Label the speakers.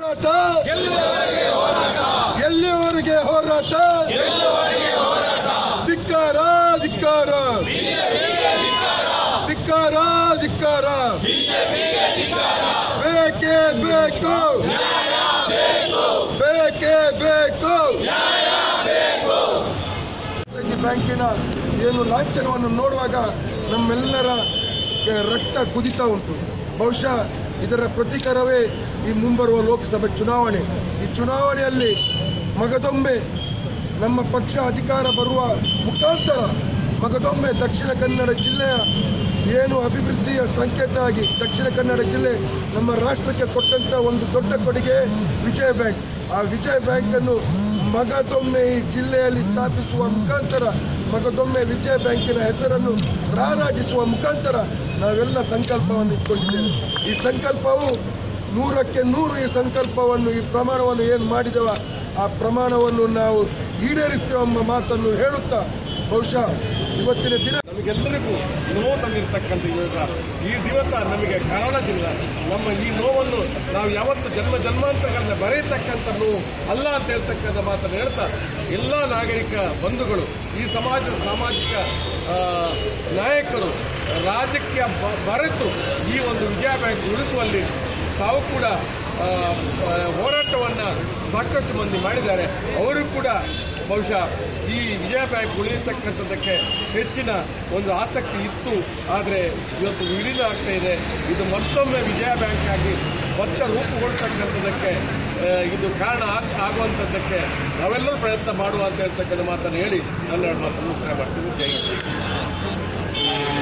Speaker 1: ಹೋರಾಟ. ಎಲ್ಲಿವರೆಗೆ ಹೋರಾಟ? ಧಿಕ್ಕಾರ ಧಿಕ್ಕಾರ. ಧಿಕ್ಕಾರ ಧಿಕ್ಕಾರ. ಬೇಕೇ ಬೇಕು. ಬೇಕೇ ಬೇಕು. ಖಾಸಗಿ ಬ್ಯಾಂಕಿನ ಏನು ಲಾಂಛನವನ್ನು ನೋಡುವಾಗ ನಮ್ಮೆಲ್ಲರ ರಕ್ತ ಕುದಿತಾ ಉಂಟು. ಬಹುಶಃ ಇದರ ಪ್ರತಿಕಾರವೇ ಈ ಮುಂಬರುವ ಲೋಕಸಭೆ ಚುನಾವಣೆ. ಈ ಚುನಾವಣೆಯಲ್ಲಿ ಮಗದೊಂಬೆ ನಮ್ಮ ಪಕ್ಷ ಅಧಿಕಾರ ಬರುವ ಮುಖಾಂತರ ಮಗದೊಂಬೆ ದಕ್ಷಿಣ ಕನ್ನಡ ಜಿಲ್ಲೆಯ ಏನು ಅಭಿವೃದ್ಧಿಯ ಸಂಕೇತ ಆಗಿ ದಕ್ಷಿಣ ಕನ್ನಡ ಜಿಲ್ಲೆ ನಮ್ಮ ರಾಷ್ಟ್ರಕ್ಕೆ ಕೊಟ್ಟಂತ ಒಂದು ದೊಡ್ಡ ಕೊಡುಗೆ ವಿಜಯ ಬ್ಯಾಂಕ್. ಆ ವಿಜಯ ಬ್ಯಾಂಕನ್ನು ಮಗದೊಮ್ಮೆ ಈ ಜಿಲ್ಲೆಯಲ್ಲಿ ಸ್ಥಾಪಿಸುವ ಮುಖಾಂತರ, ಮಗದೊಮ್ಮೆ ವಿಜಯ ಬ್ಯಾಂಕಿನ ಹೆಸರನ್ನು ರಾರಾಜಿಸುವ ಮುಖಾಂತರ ನಾವೆಲ್ಲ ಸಂಕಲ್ಪವನ್ನು ಇಟ್ಕೊಂಡಿದ್ದೇವೆ. ಈ ಸಂಕಲ್ಪವು ನೂರಕ್ಕೆ ನೂರು ಈ ಸಂಕಲ್ಪವನ್ನು, ಈ ಪ್ರಮಾಣವನ್ನು ಏನು ಮಾಡಿದೆವ ಆ ಪ್ರಮಾಣವನ್ನು ನಾವು ಈಡೇರಿಸ್ತೇವೆ ಎಂಬ ಮಾತನ್ನು ಹೇಳುತ್ತಾ ಬಹುಶಃ ಇವತ್ತಿನ ದಿನ
Speaker 2: ನಮಗೆಲ್ಲರಿಗೂ ನೋವು ತಂದಿರತಕ್ಕಂಥ ದಿವಸ. ಈ ದಿವಸ ನಮಗೆ ಕಾರಣದಿಂದ ನಮ್ಮ ಈ ನೋವನ್ನು ನಾವು ಯಾವತ್ತು ಜನ್ಮ ಜನ್ಮಾಂತರಗಳನ್ನ ಬರೆಯತಕ್ಕಂಥ ನೋವು ಅಲ್ಲ ಅಂತ ಹೇಳ್ತಕ್ಕಂಥ ಮಾತನ್ನು ಹೇಳ್ತಾ, ಎಲ್ಲ ನಾಗರಿಕ ಬಂಧುಗಳು, ಈ ಸಮಾಜದ ಸಾಮಾಜಿಕ ನಾಯಕರು ರಾಜಕೀಯ ಬರೆತು ಈ ಒಂದು ವಿಜಯ ಬ್ಯಾಂಕ್ ಉಳಿಸುವಲ್ಲಿ ತಾವು ಕೂಡ ಹೋರಾಟವನ್ನು ಸಾಕಷ್ಟು ಮಂದಿ ಮಾಡಿದ್ದಾರೆ. ಅವರು ಕೂಡ ಬಹುಶಃ ಈ ವಿಜಯ ಬ್ಯಾಂಕ್ ಉಳಿಯತಕ್ಕಂಥದ್ದಕ್ಕೆ ಹೆಚ್ಚಿನ ಒಂದು ಆಸಕ್ತಿ ಇತ್ತು. ಆದರೆ ಇವತ್ತು ವಿಲೀನ ಆಗ್ತಾ ಇದೆ. ಇದು ಮತ್ತೊಮ್ಮೆ ವಿಜಯ ಬ್ಯಾಂಕ್ ಆಗಿ ಮತ್ತೆ ರೂಪುಗೊಳ್ತಕ್ಕಂಥದ್ದಕ್ಕೆ ಇದು ಕಾರಣ ಆಗ್, ಆಗುವಂಥದ್ದಕ್ಕೆ ನಾವೆಲ್ಲರೂ ಪ್ರಯತ್ನ ಮಾಡುವ ಅಂತ ಹೇಳ್ತಕ್ಕಂಥ ಮಾತನ್ನು ಹೇಳಿ. ನನ್ನ ಮಾತನ್ನು ಮುಕ್ತಾಯ ಮಾಡ್ತೀನಿ ಜೈ.